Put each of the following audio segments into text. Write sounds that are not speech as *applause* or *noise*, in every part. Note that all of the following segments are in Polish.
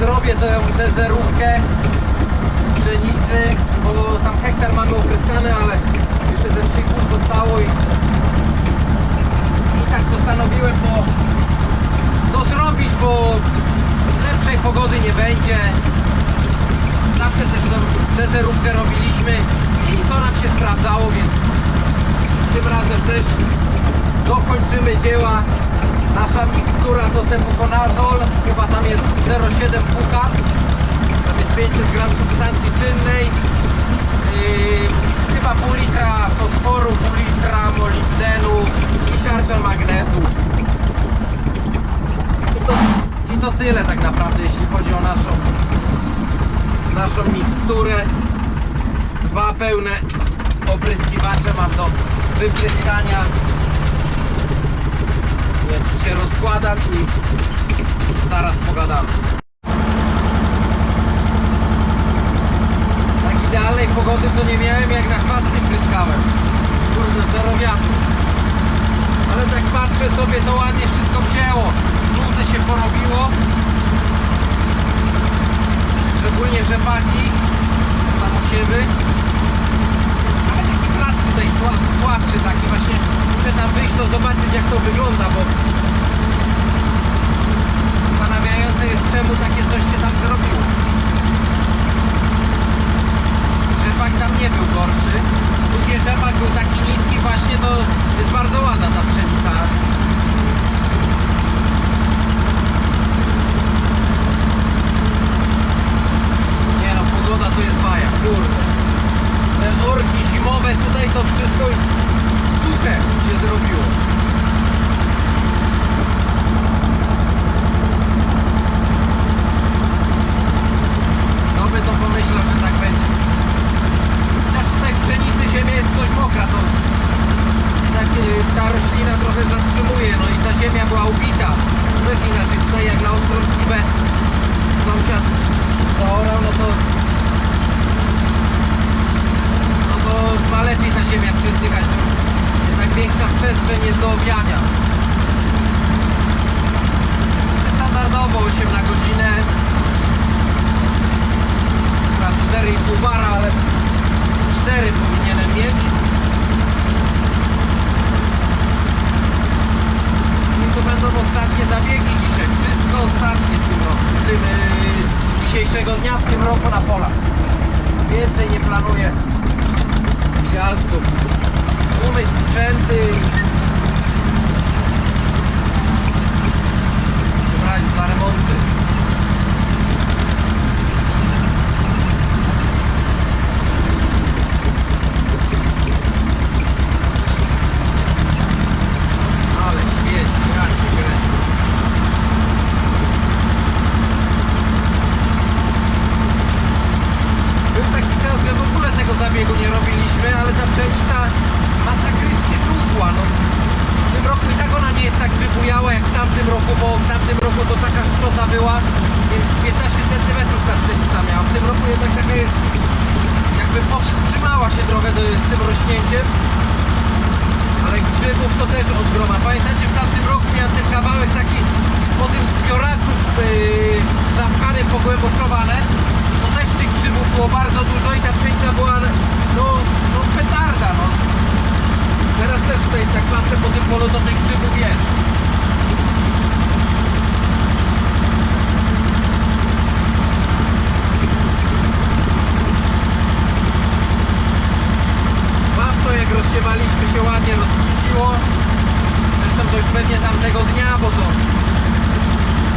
zrobię tę, tę zerówkę pszenicy, bo tam hektar mamy opryskany, ale jeszcze te 3,5 zostało i, i tak postanowiłem to, to zrobić, bo lepszej pogody nie będzie. Zawsze też tą dezerówkę robiliśmy i to nam się sprawdzało, więc tym razem też dokończymy dzieła. Nasza mikstura to tebuconazol, chyba tam jest 0,7 pukat, tam jest 500 gram substancji czynnej, yy, chyba pół litra fosforu, pół litra molibdenu i siarczan magnezu. I to, I to tyle tak naprawdę, jeśli chodzi o naszą, naszą miksturę. Dwa pełne opryskiwacze mam do wypryskania. Więc się rozkładam i zaraz pogadamy. Tak idealnej pogody to nie miałem jak na chwasty pryskałem. Kurde, zero wiatru. Ale tak patrzę sobie, to ładnie wszystko wzięło. Żółte się porobiło. Szczególnie rzepaki, samosiewy. Ale taki plac tutaj słab, słabszy, taki właśnie muszę tam wyjść to zobaczyć jak to wygląda, bo zastanawiające jest czemu takie coś się tam zrobiło. Rzepak tam nie był gorszy. Tu gdzie rzepak był taki niski właśnie to jest bardzo ładna ta pszenica. Nie no, pogoda to jest baja, kurde. Te orki zimowe tutaj to wszystko już suche się zrobiło. Kto by to pomyślał, że tak będzie. Chociaż tutaj w pszenicy ziemia jest dość mokra, to tak, y, ta roślina trochę zatrzymuje, no i ta ziemia była ubita. To też inaczej, tutaj jak na ostrą skibę sąsiad zaorał, no to no to ma lepiej ta ziemia przesykać, bo jednak większa przestrzeń jest do owiania. Standardowo 8 na godzinę. Akurat 4,5 bara, ale 4 powinienem mieć. I to będą ostatnie zabiegi dzisiaj. Wszystko ostatnie w tym roku. Tym, yy, dzisiejszego dnia w tym roku na polach. Więcej nie planuję jazdów. Umyć sprzęty i brać za remonty. Ale świeci, ja cię kręcę. Był taki czas, że w ogóle tego zabiegu nie robiliśmy, ale ta pszenica masakrycznie żółkła. No, w tym roku i tak ona nie jest tak wybujała jak w tamtym roku, tamtym roku to taka szczota była, więc 15 cm ta pszenica miała. W tym roku jednak taka jest, jakby powstrzymała się trochę do, z tym rośnięciem. Ale grzybów to też od groma. Pamiętacie, w tamtym roku miałem ten kawałek taki po tym zbioraczu yy, zapchany, pogłęboszowane. To też tych grzybów było bardzo dużo i ta pszenica była no, no petarda. No. Teraz też tutaj tak patrzę po tym polu, to tych grzybów jest. Babto jak rozsiewaliśmy się ładnie rozpuściło. Zresztą to już pewnie tamtego dnia, bo to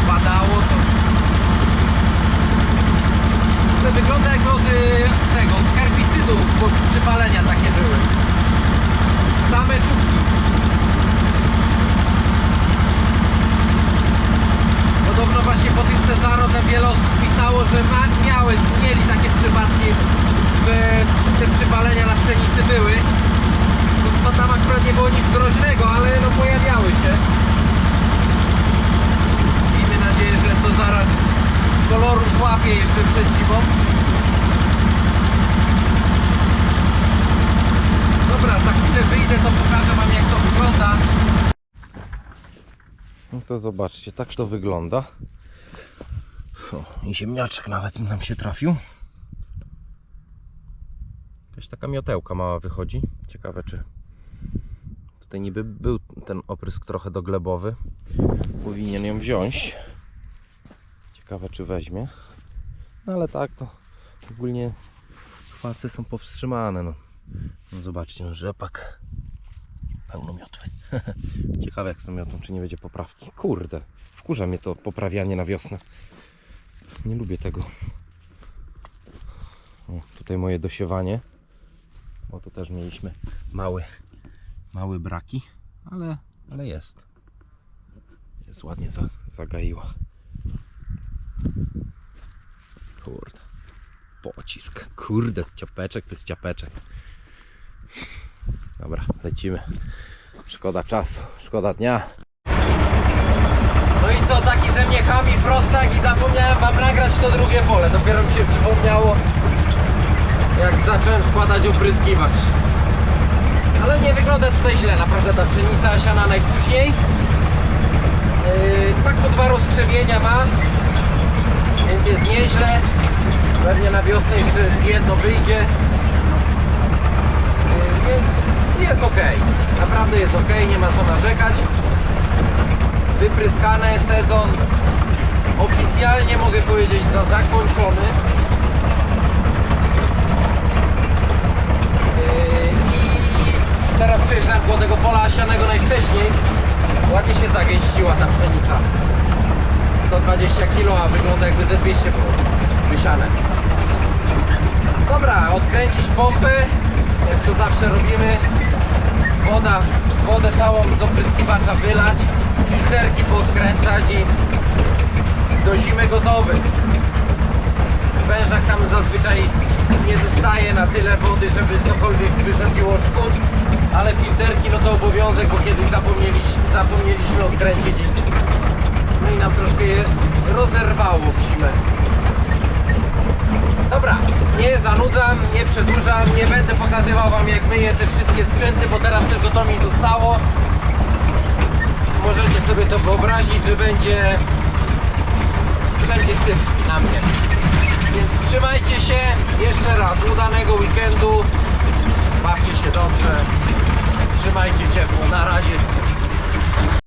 padało to. To wygląda jakby od y, tego, od herbicydu bo przypalenia takie były. Same czubki. Podobno właśnie po tym Cezaro tam wiele osób pisało, że ma, miały, mieli takie przypadki, że te przypalenia na pszenicy były. No, to tam akurat nie było nic groźnego, ale no pojawiały się. Miejmy nadzieję, że to zaraz koloru złapie jeszcze przed zimą. Dobra, za chwilę wyjdę, to pokażę Wam jak to wygląda. No to zobaczcie, tak to wygląda. O, i ziemniaczek nawet nam się trafił. Jakaś taka miotełka mała wychodzi. Ciekawe czy tutaj niby był ten oprysk trochę doglebowy. Powinien ją wziąć. Ciekawe czy weźmie. No ale tak to ogólnie chwasty są powstrzymane. No, no zobaczcie, no, rzepak pełno miotły. *laughs* Ciekawe jak z tą miotą, czy nie będzie poprawki. Kurde, wkurza mnie to poprawianie na wiosnę. Nie lubię tego. O, tutaj moje dosiewanie. Bo tu też mieliśmy mały, mały braki, ale, ale jest. Jest ładnie za, zagaiła. Kurde. Pocisk. Kurde, ciapeczek to jest ciapeczek. Dobra, lecimy. Szkoda czasu, szkoda dnia. No i co, taki ze mnie chami prostak i zapomniałem wam nagrać to drugie pole. Dopiero mi się przypomniało, jak zacząłem składać opryskiwacz. Ale nie wygląda tutaj źle, naprawdę ta pszenica siana najpóźniej. Yy, tak to dwa rozkrzewienia ma, więc jest nieźle. Pewnie na wiosnę jeszcze jedno wyjdzie. Yy, więc jest ok. Naprawdę jest ok, nie ma co narzekać. Wypryskane, sezon oficjalnie mogę powiedzieć za zakończony. Yy, I teraz przejeżdżałem koło tego pola sianego najwcześniej. Ładnie się zagęściła ta pszenica. 120 kg, a wygląda jakby ze 200 było wysiane. Dobra, odkręcić pompę, jak to zawsze robimy. Woda, wodę całą z opryskiwacza wylać, filterki podkręcać i do zimy gotowy. W wężach tam zazwyczaj nie zostaje na tyle wody, żeby cokolwiek wyrządziło szkód, ale filterki no to obowiązek, bo kiedyś zapomnieliśmy, zapomnieliśmy odkręcić i, no i nam troszkę je rozerwało w zimę. Dobra, nie zanudzam, nie przedłużam, nie będę pokazywał wam jak myję te wszystkie sprzęty, bo teraz tylko to mi zostało. Możecie sobie to wyobrazić, że będzie będzie syf na mnie. Więc trzymajcie się jeszcze raz, udanego weekendu. Bawcie się dobrze. Trzymajcie ciepło. Na razie.